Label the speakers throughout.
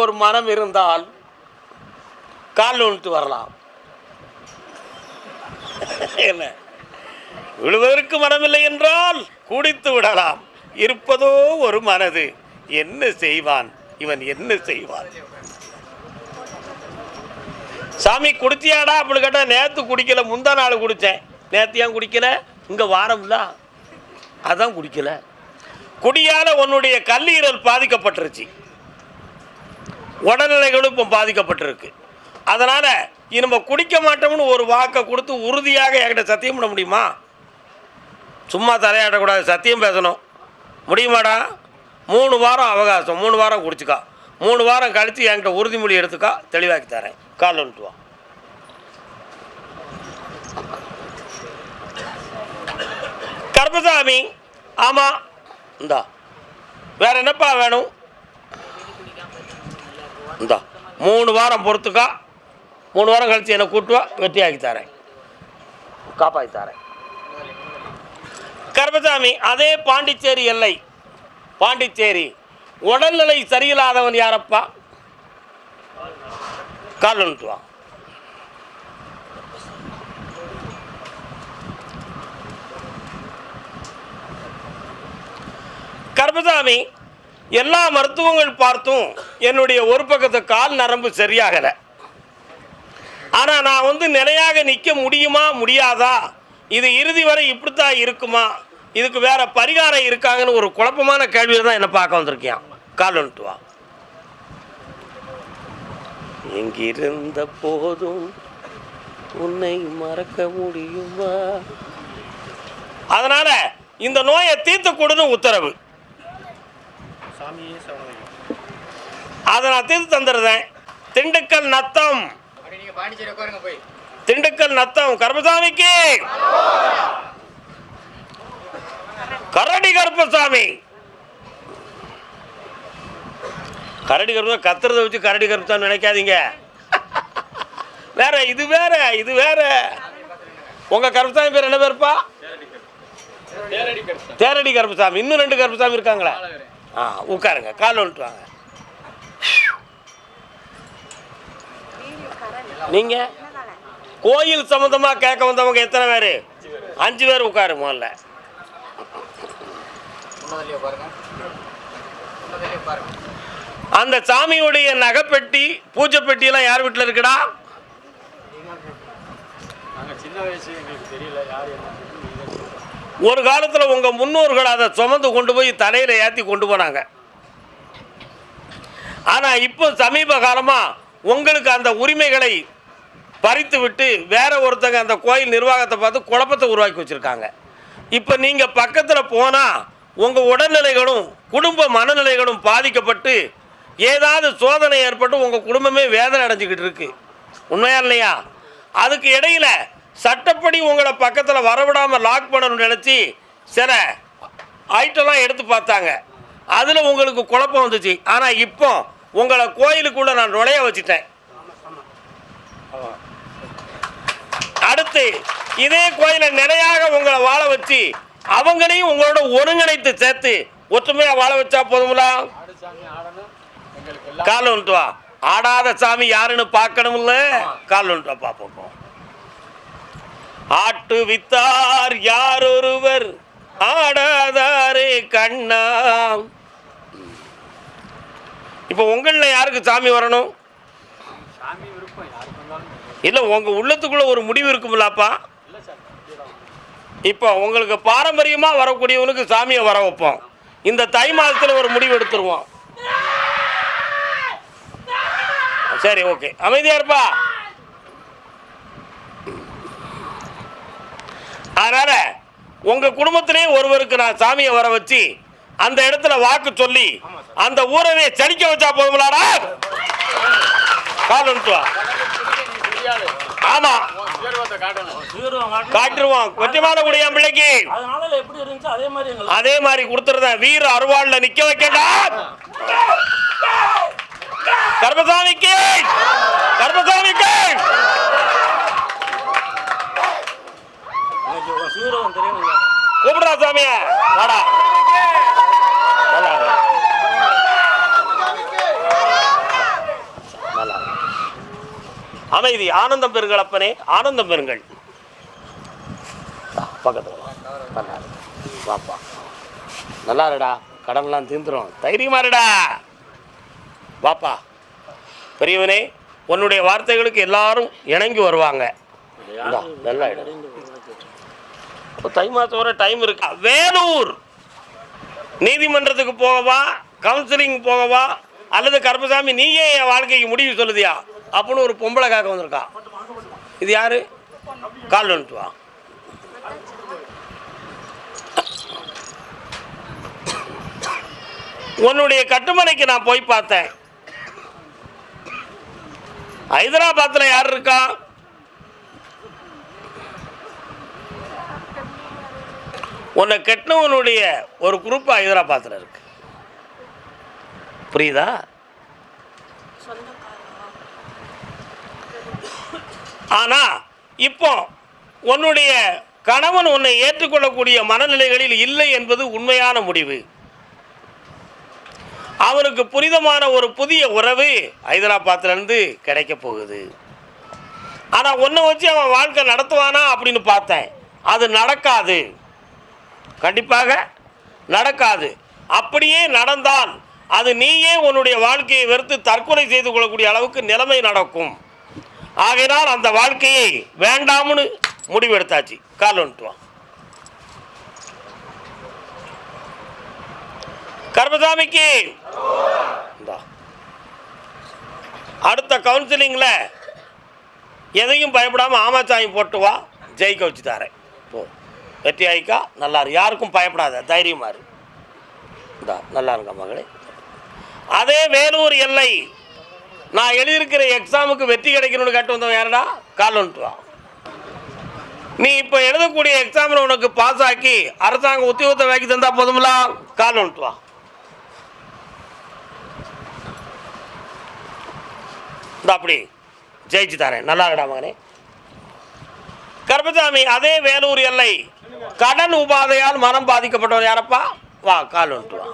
Speaker 1: ஒரு மனம் இருந்தால் கால் உழுத்து வரலாம். என்ன? விழுவதற்கு மனமில்லை என்றால் குடித்து விடலாம். இருப்பதோ ஒரு மனது. என்ன செய்வான்? இவன் என்ன செய்வான்? சாமி குடிச்சியாடா? அப்படி கேட்டால் நேத்து குடிக்கல முந்தா நாள் குடித்தேன் நேத்து ஏன் குடிக்கல? இங்க வாரம்ல. அதான் குடிக்கல. குடியால உன்னுடைய கல்லீரல் பாதிக்கப்பட்டுருச்சு. உடல்நிலைகளும் இப்போ பாதிக்கப்பட்டிருக்கு. அதனால் நம்ம குடிக்க மாட்டோம்னு ஒரு வாக்கை கொடுத்து உறுதியாக என்கிட்ட சத்தியம் பண்ண முடியுமா? சும்மா தலையாடக்கூடாது சத்தியம் பேசணும். முடியுமாடா? மூணு வாரம் அவகாசம் மூணு வாரம் குடிச்சுக்கா. மூணு வாரம் கழித்து என்கிட்ட உறுதிமொழி எடுத்துக்கா தெளிவாக்கி தரேன். கால் வந்துட்டு வா. கருப்பசாமி ஆமாம் இந்தா. வேறு என்னப்பா வேணும்? இந்தா மூணு வாரம் பொறுத்துக்கா மூணு வாரம் கழித்து என்னை கூட்டுவா வெற்றியாக்கி தரேன். காப்பாற்றி தரேன். கருப்பசாமி அதே பாண்டிச்சேரி எல்லை. பாண்டிச்சேரி உடல்நிலை சரியில்லாதவன் யாரப்பா? கால் வந்துட்டு கருப்பசாமி எல்லா மருத்துவங்கள் பார்த்தும் என்னுடைய ஒரு பக்கத்து கால் நரம்பு சரியாகலை. ஆனால் நான் வந்து நிலையாக நிற்க முடியுமா முடியாதா? இது இறுதி வரை இப்படித்தான் இருக்குமா? இதுக்கு வேற பரிகாரம் இருக்காங்கன்னு ஒரு குழப்பமான கேள்வியில் தான் என்னை பார்க்க வந்திருக்கியான் கால் வந்துட்டு வா. எங்கிருந்த போதும் உன்னை மறக்க முடியுமா? அதனால இந்த நோயை தீர்த்து கொடுன்னு உத்தரவு. அதை நான் தீர்த்து தந்துடுறேன். திண்டுக்கல் நத்தம். திண்டுக்கல் நத்தம் கருப்பசாமிக்கு. கரடி கருப்பசாமி. கரடி கருப்பா கத்துறத வச்சு கரடி கருப்பசாமி நினைக்காதீங்க. வேற இது வேற இது வேற. உங்க கருப்பசாமி பேர் என்ன பேருப்பா? தேரடி கருப்பசாமி. இன்னும் ரெண்டு கருப்பசாமி இருக்காங்களா. ஆ உட்காருங்க. கால் வந்துட்டு வாங்க. நீங்க கோயில் சம்பந்தமா கேட்க வந்தவங்க எத்தனை பேர்? அஞ்சு பேர் உட்காரு முதல்ல. அந்த சாமியுடைய நகைப்பெட்டி பூஜை பெட்டியெல்லாம் யார் வீட்டில் இருக்குடா?
Speaker 2: நாங்கள் சின்ன வயசு எங்களுக்கு தெரியல யார் என்ன
Speaker 1: ஒரு காலத்தில் உங்கள் முன்னோர்கள் அதை சுமந்து கொண்டு போய் தலையில் ஏற்றி கொண்டு போனாங்க. ஆனால் இப்போ சமீப காலமாக உங்களுக்கு அந்த உரிமைகளை பறித்து விட்டு வேற ஒருத்தங்க அந்த கோயில் நிர்வாகத்தை பார்த்து குழப்பத்தை உருவாக்கி வச்சுருக்காங்க. இப்போ நீங்கள் பக்கத்தில் போனால் உங்கள் உடல்நிலைகளும் குடும்ப மனநிலைகளும் பாதிக்கப்பட்டு ஏதாவது சோதனை ஏற்பட்டு உங்கள் குடும்பமே வேதனை அடைஞ்சிக்கிட்டு இருக்குது உண்மையா இல்லையா? அதுக்கு இடையில் சட்டப்படி உங்களை பக்கத்தில் வரவிடாமல் லாக் பண்ணணும்னு நினச்சி சில ஐட்டம்லாம் எடுத்து பார்த்தாங்க. அதில் உங்களுக்கு குழப்பம் வந்துச்சு. ஆனால் இப்போ உங்களை கோயிலுக்குள்ளே நான் நுழைய வச்சுட்டேன். அடுத்து இதே கோயிலை நிலையாக உங்களை வாழ வச்சு அவங்களையும் உங்களோட ஒருங்கிணைத்து சேர்த்து ஒற்றுமையாக வாழ வச்சா போதுங்களா
Speaker 2: ஆடு
Speaker 1: கால் வந்துட்டு வா. ஆடாத சாமி யாருன்னு பார்க்கணும்ல? கால் வந்துட்டு வா பார்ப்போம். ஆட்டு வித்தார் யார் ஒருவர் ஆடாதாரே கண்ணா இப்போ உங்களில் யாருக்கு சாமி வரணும்? இல்லை உங்கள் உள்ளத்துக்குள்ள ஒரு முடிவு
Speaker 2: இருக்குமில்லப்பா.
Speaker 1: இப்போ உங்களுக்கு பாரம்பரியமாக வரக்கூடியவனுக்கு சாமியை வர வைப்போம். இந்த தை மாதத்தில் ஒரு முடிவு எடுத்துருவோம். சரி ஓகே. அமைதியா இருப்பா. அதனால உங்கள் குடும்பத்திலே ஒருவருக்கு நான் சாமியை வர வச்சு அந்த இடத்துல வாக்கு சொல்லி அந்த ஊரவே சலிக்க வச்சா போதுங்களாடா கால் வந்துட்டு வா
Speaker 2: தெரியாது
Speaker 1: ஆமா. காட்டுருவோம். வெற்றிமான கூடிய என் பிள்ளைக்கு.
Speaker 3: அதனால எப்படி இருந்துச்சு அதே மாதிரி
Speaker 1: அதே மாதிரி கொடுத்துருந்தேன் வீர அருவாள்ல நிக்க வைக்கடா கர்மசாமிக்கு! கர்மசாமிக்கு!
Speaker 3: சூரவன் தெரியும்
Speaker 1: கூப்பிடுறா சாமிய அமைதி ஆனந்தம் பெறுங்கள் அப்பனே ஆனந்தம் பெறுங்கள் பாப்பா நல்லா இருடா. கடன்லாம் தீந்துடும் தைரியமா இருடா. பாப்பா பெரியவனே உன்னுடைய வார்த்தைகளுக்கு எல்லாரும் இணங்கி வருவாங்க. நல்லா இடம் தை மாதம் வர டைம் இருக்கா. வேலூர் நீதிமன்றத்துக்கு போகவா? கவுன்சிலிங் போகவா? அல்லது கருப்பசாமி நீயே என் வாழ்க்கைக்கு முடிவு சொல்லுதியா? அப்படின்னு ஒரு பொம்பளை காக்க வந்திருக்கா. இது யாரு? கால் வந்துட்டு வா. உன்னுடைய கட்டுமனைக்கு நான் போய் பார்த்தேன். ஹைதராபாத்தில் யார் இருக்கா? உன்னை கெட்டினவனுடைய ஒரு குரூப் ஹைதராபாத்தில் இருக்கு. புரியுதா? ஆனா இப்போ உன்னுடைய கணவன் உன்னை ஏற்றுக்கொள்ளக்கூடிய மனநிலைகளில் இல்லை என்பது உண்மையான முடிவு. அவனுக்கு புனிதமான ஒரு புதிய உறவு ஹைதராபாத்லேருந்து கிடைக்க போகுது. ஆனால் ஒன்றை வச்சு அவன் வாழ்க்கை நடத்துவானா அப்படின்னு பார்த்தேன். அது நடக்காது. கண்டிப்பாக நடக்காது. அப்படியே நடந்தால் அது நீயே உன்னுடைய வாழ்க்கையை வெறுத்து தற்கொலை செய்து கொள்ளக்கூடிய அளவுக்கு நிலைமை நடக்கும். ஆகையினால் அந்த வாழ்க்கையை வேண்டாம்னு முடிவெடுத்தாச்சு. கால் வந்துட்டு வா. கர்மசாமிக்கு. அடுத்த கவுன்சிலிங்கில் எதையும் பயப்படாமல் ஆமாச்சாமி போட்டு வா. ஜெயிக்க வச்சு தரேன். போ. வெற்றி ஆயிக்கா நல்லா இரு யாருக்கும் பயப்படாத தைரியமாக இரு. இந்தா நல்லா இருக்கா மகளே. அதே வேலூர் எல்லை. நான் எழுதியிருக்கிற எக்ஸாமுக்கு வெற்றி கிடைக்கணும்னு கேட்டு வந்தவன் யாருடா? கால் வந்துட்டு வா நீ இப்போ எழுதக்கூடிய எக்ஸாமில் உனக்கு பாஸ் ஆக்கி அரசாங்க உத்தியோகத்தை வாக்கி தந்தால் போதுமில்லா கால் வந்துட்டு இந்த அப்படி. ஜெயிச்சு தரேன். நல்லா இருக்கடா மகனே. கருப்பசாமி அதே வேலூர் எல்லை. கடன் உபாதையால் மனம் பாதிக்கப்பட்டவர் யாரப்பா? வா கால் வந்துட்டு வா.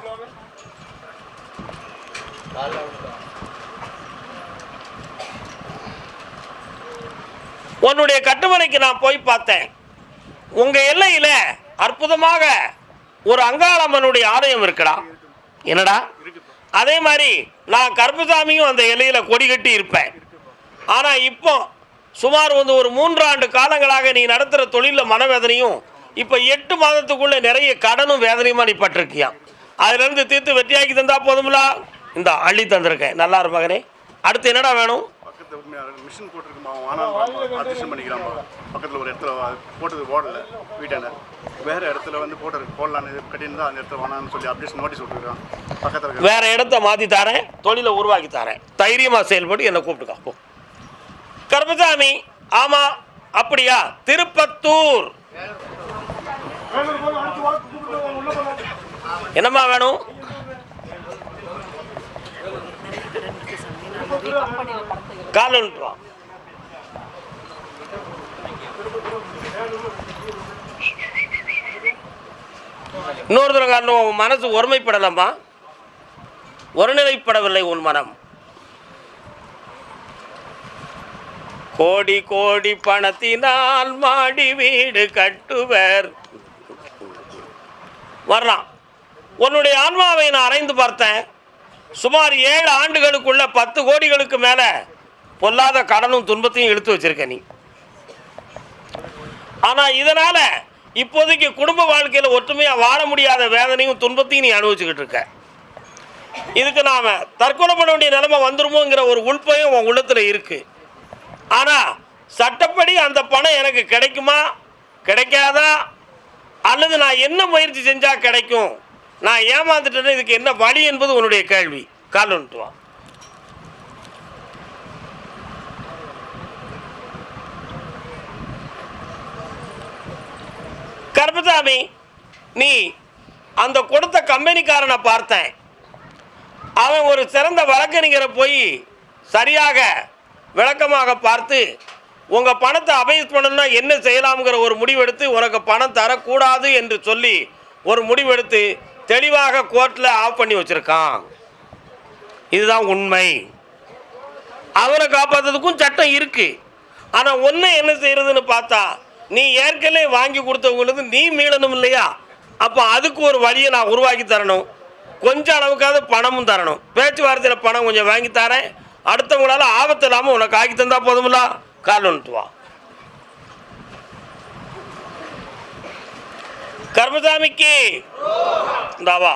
Speaker 1: உன்னுடைய கட்டுமனைக்கு நான் போய் பார்த்தேன். உங்க எல்லையில அற்புதமாக ஒரு அங்காளம்மனுடைய ஆலயம் இருக்குடா. என்னடா? அதே மாதிரி நான் கருப்புசாமியும் அந்த எல்லையில கொடி கட்டி இருப்பேன். ஆனா இப்போ சுமார் வந்து ஒரு மூன்றாண்டு காலங்களாக நீ நடத்துகிற தொழிலில் மனவேதனையும் இப்போ எட்டு மாதத்துக்குள்ள நிறைய கடனும் வேதனையுமா நீ பட்டிருக்கியா? அதுலேருந்து தீர்த்து வெற்றியாக்கி தந்தா போதுங்களா இந்த அள்ளி தந்திருக்கேன். நல்லா மகனே. அடுத்து என்னடா வேணும்?
Speaker 4: மிஷின் போட்டிருக்குமா? அட்ஜஸ்ட் பண்ணிக்கிறாமா பக்கத்தில் ஒரு இடத்துல போட்டது ஓடல வீட்டாண்ட வேற இடத்துல வந்து போட்டு போடலான்னு கட்டியிருந்தா அந்த இடத்துல வேணாம்னு சொல்லி அப்டேஷன் நோட்டீஸ் விட்டுருக்கான். பக்கத்தில்
Speaker 1: வேற இடத்த மாற்றி தரேன். தொழிலை உருவாக்கி தரேன். தைரியமா செயல்பட்டு என்னை கூப்பிட்டுக்கா போ. கருப்பசாமி ஆமா அப்படியா? திருப்பத்தூர். என்னம்மா வேணும்? கால் வந்துட்டு இன்னொரு தடவை காரணம் உன் மனசு ஒருமைப்படலாமா ஒருநிலைப்படவில்லை உன் மனம். கோடி கோடி பணத்தினால் மாடி வீடு கட்டுவர். வரலாம் உன்னுடைய ஆன்மாவை நான் அரைந்து பார்த்தேன். சுமார் ஏழு ஆண்டுகளுக்குள்ள பத்து கோடிகளுக்கு மேலே பொல்லாத கடனும் துன்பத்தையும் இழுத்து வச்சிருக்க நீ. ஆனால் இதனால் இப்போதைக்கு குடும்ப வாழ்க்கையில் ஒற்றுமையாக வாழ முடியாத வேதனையும் துன்பத்தையும் நீ அனுபவிச்சுக்கிட்டு இருக்க. இதுக்கு நாம் தற்கொலை பண்ண வேண்டிய நிலைமை வந்துருமோங்கிற ஒரு உள்பயம் உன் உள்ளத்தில் இருக்குது ஆனால் சட்டப்படி அந்த பணம் எனக்கு கிடைக்குமா? கிடைக்காதா? அல்லது நான் என்ன முயற்சி செஞ்சால் கிடைக்கும்? நான் ஏமாந்துட்டேன்னு இதுக்கு என்ன வழி என்பது உன்னுடைய கேள்வி. கால் வந்துட்டு கருப்பசாமி நீ அந்த கொடுத்த கம்பெனிக்காரனை பார்த்தேன். அவன் ஒரு சிறந்த வழக்கறிஞரை போய் சரியாக விளக்கமாக பார்த்து உங்கள் பணத்தை அபேஸ் பண்ணணும்னா என்ன செய்யலாம்ங்கிற ஒரு முடிவெடுத்து உனக்கு பணம் தரக்கூடாது என்று சொல்லி ஒரு முடிவெடுத்து தெளிவாக கோர்ட்டில் ஆஃப் பண்ணி வச்சுருக்கான். இதுதான் உண்மை. அவனை காப்பாற்றுறதுக்கும் சட்டம் இருக்குது ஆனால் ஒன்று என்ன செய்கிறதுன்னு பார்த்தா நீ ஏற்கனவே வாங்கி கொடுத்தவங்களுக்கு நீ மீளணும் இல்லையா? அப்போ அதுக்கு ஒரு வழியை நான் உருவாக்கி தரணும். கொஞ்சம் அளவுக்காவது பணமும் தரணும். பேச்சுவார்த்தையில் பணம் கொஞ்சம் வாங்கி தரேன். அடுத்தவங்களால ஆபத்து இல்லாமல் உனக்கு ஆக்கி தந்தால் போதுமில்ல? கால் வா கர்மசாமிக்கு இந்தாவா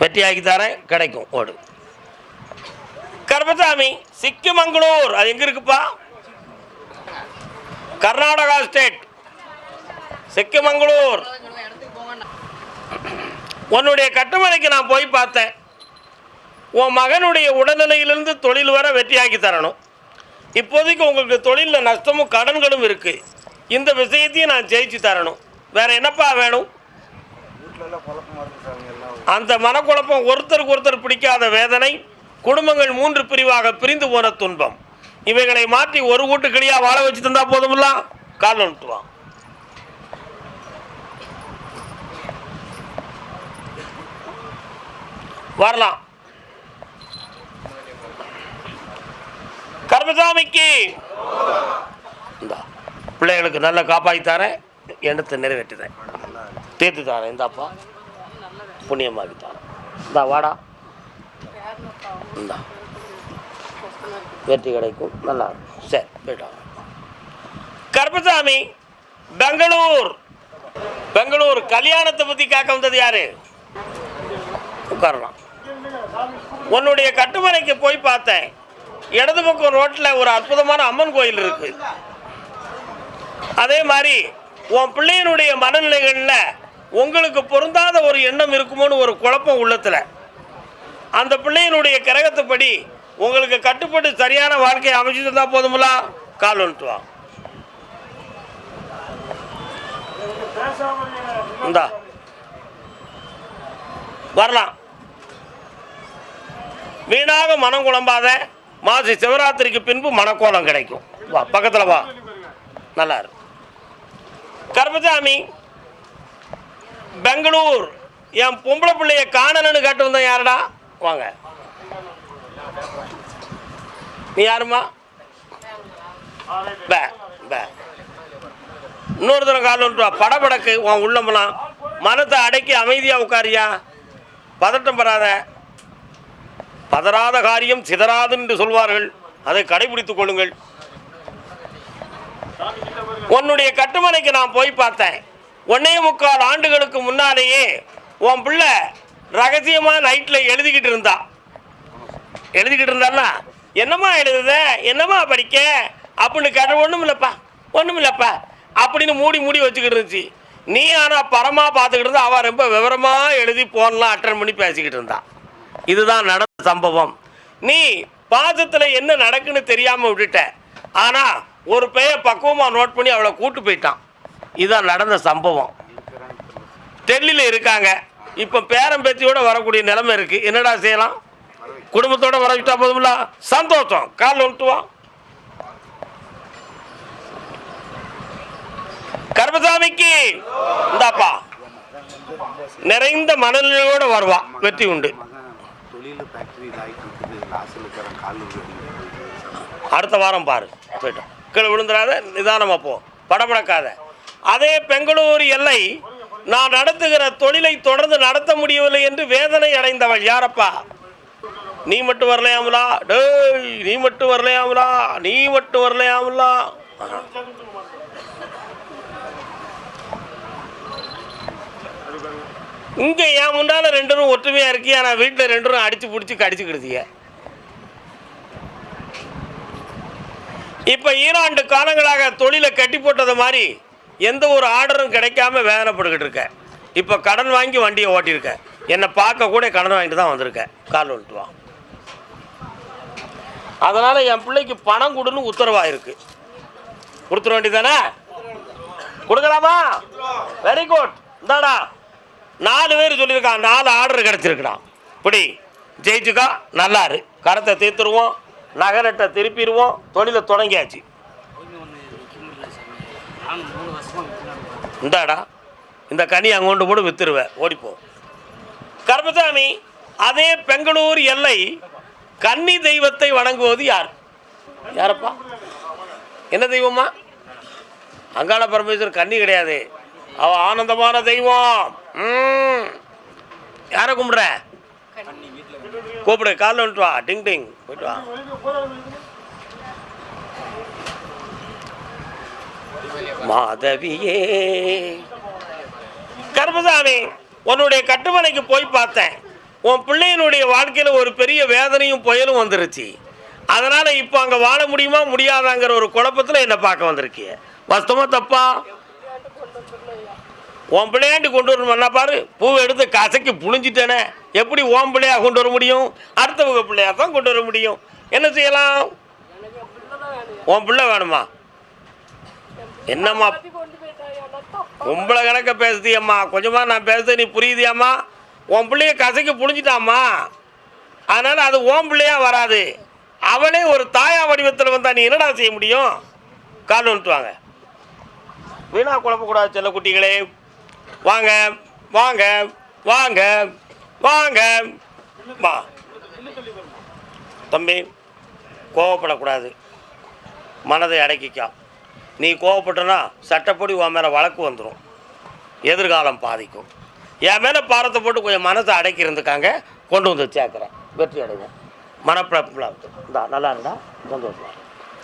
Speaker 1: வெட்டியாக்கி தரேன் கிடைக்கும் ஓடு கர்மசாமி சிக்கிமங்களூர் அது எங்க இருக்குப்பா கர்நாடகா ஸ்டேட் சிக்கிமங்களூர்
Speaker 5: மங்களூர்
Speaker 1: உன்னுடைய கட்டுமனைக்கு நான் போய் பார்த்தேன் உன் மகனுடைய உடல்நிலையிலிருந்து தொழில் வர வெற்றியாக்கி தரணும். இப்போதைக்கு உங்களுக்கு தொழிலில் நஷ்டமும் கடன்களும் இருக்குது இந்த விஷயத்தையும் நான் ஜெயிச்சு தரணும். வேற என்னப்பா வேணும்? அந்த மனக்குழப்பம் ஒருத்தருக்கு ஒருத்தர் பிடிக்காத வேதனை குடும்பங்கள் மூன்று பிரிவாக பிரிந்து போன துன்பம். இவைகளை மாற்றி ஒரு கூட்டு கிளியாக வாழ வச்சு தந்தா போதுமில்ல? கால் நிறுத்துவான் வரலாம். கர்மசாமிக்கு பிள்ளைகளுக்கு நல்லா காப்பாற்றி தரேன். எண்ணத்தை நிறைவேற்றுறேன். தீர்த்து தரேன் இந்தாப்பா. புண்ணியமாக்கி தரேன். இந்தா வாடா. இந்தா. வெற்றி கிடைக்கும். நல்லா இருக்கும். சரி போயிட்டா கருப்பசாமி பெங்களூர். பெங்களூர் கல்யாணத்தை பற்றி கேட்க வந்தது யாரு? உட்காரலாம். உன்னுடைய கட்டுமனைக்கு போய் பார்த்தேன். இடது பக்கம் ரோட்டில் ஒரு அற்புதமான அம்மன் கோயில் இருக்கு. அதே மாதிரி உன் பிள்ளையினுடைய மனநிலைகளில் உங்களுக்கு பொருந்தாத ஒரு எண்ணம் இருக்குமோன்னு ஒரு குழப்பம் உள்ளத்தில். அந்த பிள்ளையினுடைய கிரகத்துப்படி உங்களுக்கு கட்டுப்பட்டு சரியான வாழ்க்கையை அமைச்சு தந்தா போதுமில்ல கால் வந்துட்டு வா. இந்தா. வரலாம். வீணாக மனம் குழம்பாத மாசி சிவராத்திரிக்கு பின்பு மனக்கோலம் கிடைக்கும். வா பக்கத்தில் வா. நல்லா இருக்கு கர்மசாமி பெங்களூர் என் பொம்பளை பிள்ளைய காணலன்னு கேட்டு வந்தேன் யாருடா? வாங்க. நீ யாருமா பே பே. இன்னொரு தடவை கால் வா. படபடக்கு உன் உள்ளமெல்லாம் மனத்தை அடக்கி அமைதியாக உட்காரியா? பதட்டம் பெறாத பதறாத காரியம் சிதறாது என்று சொல்வார்கள். அதை கடைபிடித்துக் கொள்ளுங்கள். உன்னுடைய கட்டுமனைக்கு நான் போய் பார்த்தேன். ஒன்னே முக்கால் ஆண்டுகளுக்கு முன்னாலேயே உன் பிள்ளை ரகசியமாக நைட்டில் எழுதிக்கிட்டு இருந்தா. எழுதிக்கிட்டு இருந்தான்னா என்னம்மா எழுதுத? என்னம்மா படிக்க? அப்படின்னு கேட்ட ஒன்றும் இல்லைப்பா ஒன்றும் இல்லைப்பா. அப்படின்னு மூடி மூடி வச்சுக்கிட்டு இருந்துச்சு. நீ ஆனால் பரமாக பார்த்துக்கிட்டு இருந்தா அவள் ரொம்ப விவரமாக எழுதி போன்லாம் அட்டன் பண்ணி பேசிக்கிட்டு இருந்தான் இதுதான் நடந்த சம்பவம். நீ பாசத்தில் என்ன நடக்குன்னு தெரியாமல் விட்டுட்ட. ஆனால் ஒரு பெயர் பக்குவமாக நோட் பண்ணி அவளை கூட்டு போயிட்டான். இதுதான் நடந்த சம்பவம். டெல்லியில் இருக்காங்க. இப்போ பேரம் பேத்தியோட வரக்கூடிய நிலைமை இருக்குது என்னடா செய்யலாம்? குடும்பத்தோட வர விட்டா போதுமில்ல சந்தோஷம். கால் வந்துட்டு கர்மசாமிக்கு இந்தாப்பா நிறைந்த மனநிலையோட வருவான் வெற்றி உண்டு. அடுத்த வாரம் பாரு. போயிட்டோம் கீழே விழுந்துடாத நிதானமாக போ. படபடக்காத. அதே பெங்களூர் எல்லை நான் நடத்துகிற தொழிலை தொடர்ந்து நடத்த முடியவில்லை என்று வேதனை அடைந்தவள் யாரப்பா? நீ மட்டும் வரலையாமலா? டேய் நீ மட்டும் வரலையாமலா? நீ மட்டும் வரலையாமலா? இங்கே என் முன்னால் ரெண்டும் ஒற்றுமையாக இருக்கியா? நான் வீட்டில் ரெண்டும் அடித்து பிடிச்சி கடிச்சுக்கிடுதிய. இப்போ ஈராண்டு காலங்களாக தொழிலை கட்டி போட்டது மாதிரி எந்த ஒரு ஆர்டரும் கிடைக்காம வேதனைப்பட்டுக்கிட்டு இருக்க. இப்போ கடன் வாங்கி வண்டியை ஓட்டியிருக்க. என்னை பார்க்க கூட கடன் வாங்கிட்டு தான் வந்திருக்கேன் கால் வந்துட்டு வா. அதனால் என் பிள்ளைக்கு பணம் கொடுன்னு உத்தரவாக இருக்கு கொடுத்துட வேண்டியதானே கொடுக்கலாமா? வெரி குட் இந்தாடா. நாலு பேர் சொல்லியிருக்கான் நாலு ஆர்டர் கிடச்சிருக்கிறான் இப்படி ஜெயிச்சுக்கா நல்லாரு. கரத்தை தீர்த்துருவோம் நகரட்டை திருப்பிடுவோம் தொழிலை தொடங்கியாச்சு. இந்தாடா இந்த கனி அங்கோண்டு போட்டு வித்துருவேன் ஓடிப்போம். கருமசாமி அதே பெங்களூர் எல்லை கன்னி தெய்வத்தை வணங்குவது யார்? யாரப்பா? என்ன தெய்வமா அங்காள பரமேஸ்வர் கன்னி கிடையாது. அவ ஆனந்தமான தெய்வம். யாரை கும்பிடுற? கூப்பிடு காலில் வந்துட்டு வா. டிங் டிங். போயிட்டு வா. மாதவியே கர்மசாமி உன்னுடைய கட்டுமனைக்கு போய் பார்த்தேன். உன் பிள்ளையினுடைய வாழ்க்கையில் ஒரு பெரிய வேதனையும் புயலும் வந்துருச்சு. அதனால் இப்போ அங்கே வாழ முடியுமா முடியாதாங்கிற ஒரு குழப்பத்தில் என்னை பார்க்க வந்திருக்கிய. வஸ்தமாக தப்பா? உன் பிள்ளையாண்டி கொண்டு வரணும்னா பாரு. பூவை எடுத்து கசக்கி புழிஞ்சிட்டேனே. எப்படி ஓம் பிள்ளையாக கொண்டு வர முடியும்? அடுத்தவங்க பிள்ளையாக தான் கொண்டு வர முடியும். என்ன செய்யலாம்? உன் பிள்ளை வேணுமா? என்னம்மா? உங்களை கணக்க பேசுதியம்மா. கொஞ்சமாக நான் பேசுறது நீ புரியுதியாம்மா? உன் பிள்ளைய கசக்கி புழிஞ்சிட்டாம்மா. அதனால் அது ஓம் பிள்ளையாக வராது. அவளே ஒரு தாயா வடிவத்தில் வந்தால் நீ என்னடா செய்ய முடியும்? கால் வந்துட்டு வாங்க. வீணா குழப்பக்கூடாது செல்ல குட்டிகளே வாங்க வாங்க வாங்க வாங்க. வா. தம்பி கோவப்படக்கூடாது. மனதை அடக்கிக்கா. நீ கோவப்பட்டனா சட்டப்படி உன் மேலே வழக்கு வந்துடும் எதிர்காலம் பாதிக்கும். என் மேலே பாரத்தை போட்டு கொஞ்சம் மனசை அடக்கி இருந்துக்காங்க கொண்டு வந்து சேர்க்குறேன் வெற்றி அடைவேன் மனப்பிழப்பில் இந்தா நல்லா இருந்தால் சந்தோஷமாக